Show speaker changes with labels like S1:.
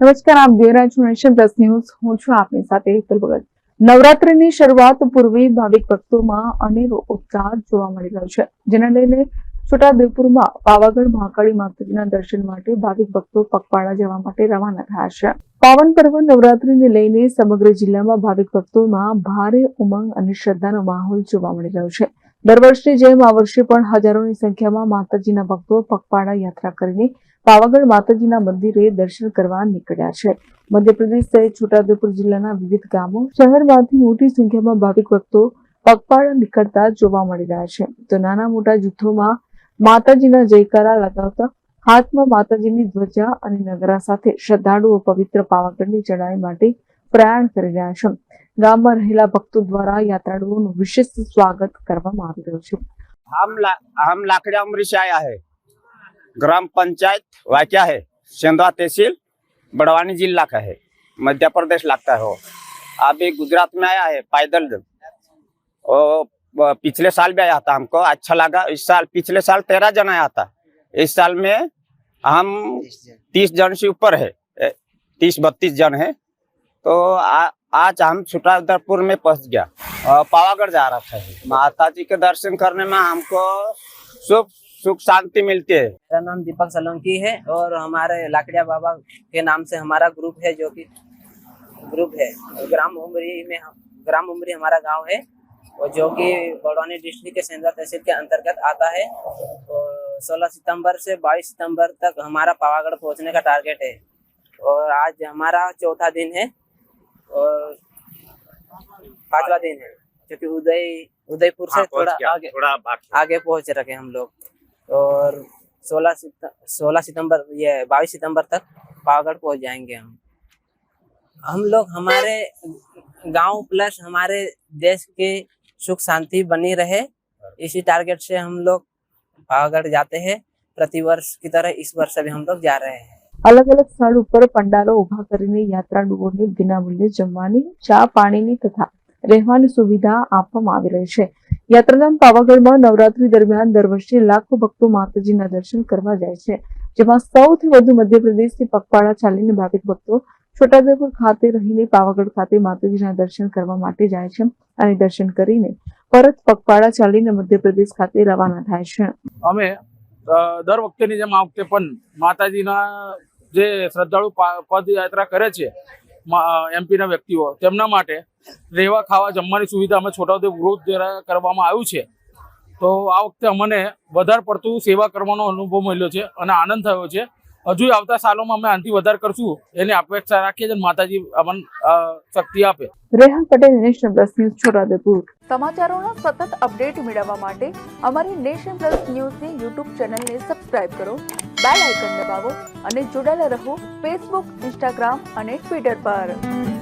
S1: નમસ્કાર, આપ જોઈ રહ્યા છો નેશન પ્લસ ન્યૂઝ. હું છું આપની સાથે હેતલ ભગત. નવરાત્રિની શરૂઆત પૂર્વે ભાવિક ભક્તોમાં અનેરો ઉત્સાહ જોવા મળી રહ્યો છે, જેને લઈને છોટાઉદેપુરમાં પાવાગઢ મહાકાળી માતાજીના દર્શન માટે ભાવિક ભક્તો પગપાળા જવા માટે રવાના થયા છે. પાવન પર્વ નવરાત્રિને લઈને સમગ્ર જિલ્લામાં ભાવિક ભક્તોમાં ભારે ઉમંગ અને શ્રદ્ધાનો માહોલ જોવા મળી રહ્યો છે. દર વર્ષની જેમ આ વર્ષે પણ હજારોની સંખ્યામાં માતાજીના ભક્તો પગપાળા યાત્રા કરીને પાવાગઢ માતાજીના મંદિરે દર્શન કરવા નીકળ્યા છે. મધ્યપ્રદેશ સહિત છોટાઉદેપુર જિલ્લાના વિવિધ ગામો શહેરમાંથી મોટી સંખ્યામાં ભાવિક ભક્તો પગપાળા નીકળતા જોવા મળી રહ્યા છે. તો નાના મોટા જૂથોમાં માતાજીના જયકારા લગાવતા હાથમાં માતાજીની ધ્વજા અને નગરા સાથે શ્રદ્ધાળુઓ પવિત્ર પાવાગઢની ચઢાઈ માટે પ્રયાણ કરી રહ્યા છે. ગામમાં રહેલા ભક્તો દ્વારા યાત્રાળુઓનું વિશેષ સ્વાગત કરવામાં આવી રહ્યું છે
S2: हम ला, हम लाकड़िया उम्र से आया है ग्राम पंचायत वाक्या है सेंधवा तहसील बड़वानी जिला का है मध्य प्रदेश लगता है वो अभी गुजरात में आया है पैदल और ब- पिछले साल भी आया था हमको अच्छा लगा इस साल पिछले साल तेरह जन आया था इस साल में हम तीस जन से ऊपर है तीस बत्तीस जन है तो आ, आज हम छुटाउदरपुर में पहुँच गया। और पावागढ़ जा रहा था। माता जी के दर्शन करने में हमको सुख सुख शांति मिलती है।
S3: मेरा नाम दीपक सोलंकी है और हमारे लाकड़िया बाबा के नाम से हमारा ग्रुप है जो कि ग्रुप है। ग्राम उमरी में ग्राम उमरी हमारा गाँव है और जो कि बड़वानी डिस्ट्रिक्ट के सेंद्रा तहसील के अंतर्गत आता है। और 16 सितंबर से 22 सितंबर तक हमारा पावागढ़ पहुँचने का टारगेट है। और आज हमारा चौथा दिन है। और पांचवा दिन है क्योंकि उदय उदयपुर से थोड़ा आगे
S2: थोड़ा
S3: आगे पहुँच रखे हम लोग। और 16 सोलह सितंबर ये बाईस सितंबर तक पावागढ़ पहुँच जाएँगे हम। हम लोग हमारे गाँव प्लस हमारे देश के सुख शांति बनी रहे इसी टारगेट से हम लोग पावागढ़ जाते हैं। प्रतिवर्ष की तरह इस वर्ष भी हम लोग जा रहे हैं।
S1: અલગ અલગ સ્થળ ઉપર પંડાલો ઊભા કરીને યાત્રાળુઓને વિનામૂલ્યે જમવાની, ચા પાણીની તથા રહેવાની સુવિધા આપવામાં આવી રહી છે. યાત્રાધામ પાવાગઢમાં નવરાત્રી દરમિયાન દર વર્ષે લાખો ભક્તો માતાજીના દર્શન કરવા જાય છે, જેમાં સૌથી વધુ મધ્યપ્રદેશથી પગપાળા ચાલીને ભાવિક ભક્તો છોટાઉદેપુર ખાતે રહીને પાવાગઢ ખાતે માતાજીના દર્શન કરવા માટે જાય છે અને દર્શન કરીને પરત પગપાળા ચાલીને મધ્યપ્રદેશ ખાતે રવાના થાય છે.
S4: અમે દર વખતેની જેમ આ વખતે પણ માતાજીના જે શ્રદ્ધાળુ પદયાત્રા કરે છે એમપીના વ્યક્તિઓ, તેમના માટે રહેવા ખાવા જમવાની સુવિધા અમે છોટાઉદેપુર રોજ દ્વારા કરવામાં આવ્યું છે. તો આ વખતે અમને વધારે પડતું સેવા કરવાનો અનુભવ મળ્યો છે અને આનંદ થયો છે. હજુ આવતા સાલોમાં અમે આનાથી વધારે કરશું. એની અપેક્ષા રાખીએ છીએ માતાજી અમન શક્તિ આપે.
S1: Rehan Patel national plus news Chhota Udaipur. સમાચારોના સતત અપડેટ મેળવવા માટે અમારી નેશન પ્લસ ન્યૂઝની યુટ્યુબ ચેનલને સબસ્ક્રાઇબ કરો બેલ આઇકન દબાવો અને જોડાયેલા રહો ફેસબુક ઇન્સ્ટાગ્રામ અને ટ્વિટર પર.